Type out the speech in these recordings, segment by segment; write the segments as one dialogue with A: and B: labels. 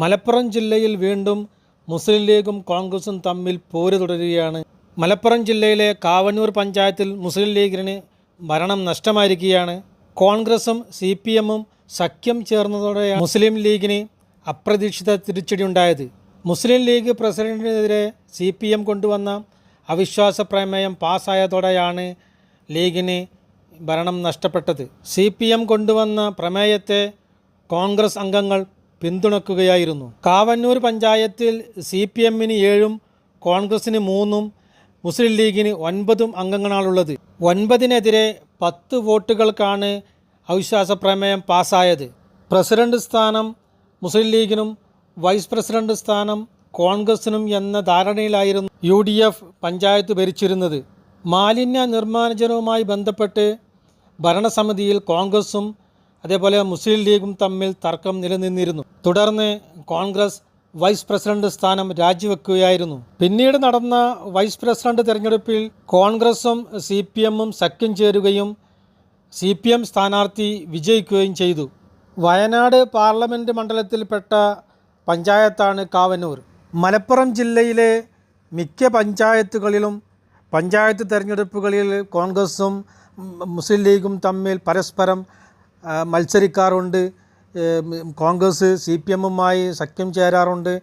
A: മലപ്പുറം ജില്ലയിൽ വീണ്ടും മുസ്ലിം ലീഗും കോൺഗ്രസും തമ്മിൽ പോര് തുടരുകയാണ്. മലപ്പുറം ജില്ലയിലെ കാവന്നൂർ പഞ്ചായത്തിൽ മുസ്ലിം ലീഗിന് ഭരണം നഷ്ടമായിരിക്കുകയാണ്. കോൺഗ്രസും സി പി എമ്മും സഖ്യം ചേർന്നതോടെയാണ് മുസ്ലിം ലീഗിന് അപ്രതീക്ഷിത തിരിച്ചടി ഉണ്ടായത് മുസ്ലിം ലീഗ് പ്രസിഡന്റിനെതിരെ സി പി എം കൊണ്ടുവന്ന അവിശ്വാസ പ്രമേയം പാസ്സായതോടെയാണ് ലീഗിന് ഭരണം നഷ്ടപ്പെട്ടത്. സി പി എം കൊണ്ടുവന്ന പ്രമേയത്തെ കോൺഗ്രസ് അംഗങ്ങൾ പിന്തുണക്കുകയായിരുന്നു. കാവന്നൂർ പഞ്ചായത്തിൽ സി പി എമ്മിന് ഏഴും കോൺഗ്രസിന് മൂന്നും മുസ്ലിം ലീഗിന് ഒൻപതും അംഗങ്ങളാണുള്ളത്. ഒൻപതിനെതിരെ പത്ത് വോട്ടുകൾക്കാണ് അവിശ്വാസ പ്രമേയം പാസ്സായത് പ്രസിഡന്റ് സ്ഥാനം മുസ്ലിം ലീഗിനും വൈസ് പ്രസിഡന്റ് സ്ഥാനം കോൺഗ്രസിനും എന്ന ധാരണയിലായിരുന്നു യു ഡി എഫ് പഞ്ചായത്ത് ഭരിച്ചിരുന്നത്. മാലിന്യ നിർമ്മാർജനവുമായി ബന്ധപ്പെട്ട് ഭരണസമിതിയിൽ കോൺഗ്രസും അതേപോലെ മുസ്ലിം ലീഗും തമ്മിൽ തർക്കം നിലനിന്നിരുന്നു. തുടർന്ന് കോൺഗ്രസ് വൈസ് പ്രസിഡന്റ് സ്ഥാനം രാജിവെക്കുകയായിരുന്നു. പിന്നീട് നടന്ന വൈസ് പ്രസിഡന്റ് തെരഞ്ഞെടുപ്പിൽ കോൺഗ്രസും സി പി എമ്മും സഖ്യം ചേരുകയും സി പി എം സ്ഥാനാർത്ഥി വിജയിക്കുകയും ചെയ്തു. വയനാട് പാർലമെന്റ് മണ്ഡലത്തിൽപ്പെട്ട പഞ്ചായത്താണ് കാവനൂർ മലപ്പുറം ജില്ലയിലെ മിക്ക പഞ്ചായത്തുകളിലും പഞ്ചായത്ത് തെരഞ്ഞെടുപ്പുകളിൽ കോൺഗ്രസും മുസ്ലിം ലീഗും തമ്മിൽ പരസ്പരം മത്സരിക്കാറുണ്ട്. കോൺഗ്രസ് സി പി എമ്മുമായി സഖ്യം ചേരാറുണ്ട്.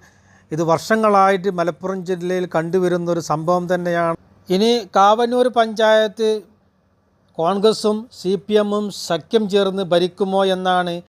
A: ഇത് വർഷങ്ങളായിട്ട് മലപ്പുറം ജില്ലയിൽ കണ്ടുവരുന്ന ഒരു സംഭവം തന്നെയാണ്. ഇനി കാവന്നൂർ പഞ്ചായത്ത് കോൺഗ്രസും സി പി എമ്മും സഖ്യം ചേർന്ന് ഭരിക്കുമോ എന്നാണ്